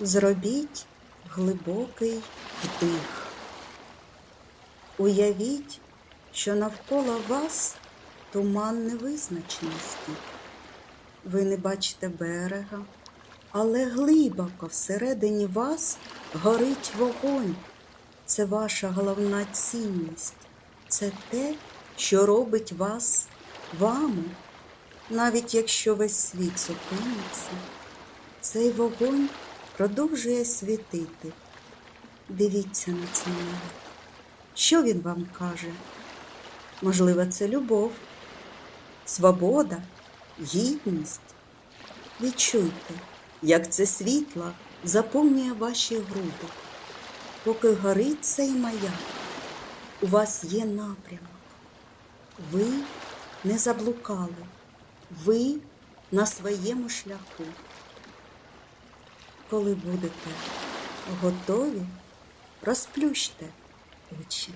Зробіть глибокий вдих. Уявіть, що навколо вас туман невизначеності. Ви не бачите берега, але глибоко всередині вас горить вогонь. Це ваша головна цінність. Це те, що робить вас вами. Навіть якщо весь світ зупиниться, цей вогонь продовжує світити. Дивіться на цей мир. Що він вам каже? Можливо, це любов, свобода, гідність. Відчуйте, як це світло заповнює ваші груди. Поки горить цей маяк, у вас є напрямок. Ви не заблукали, ви на своєму шляху. Коли будете готові, розплющте очі.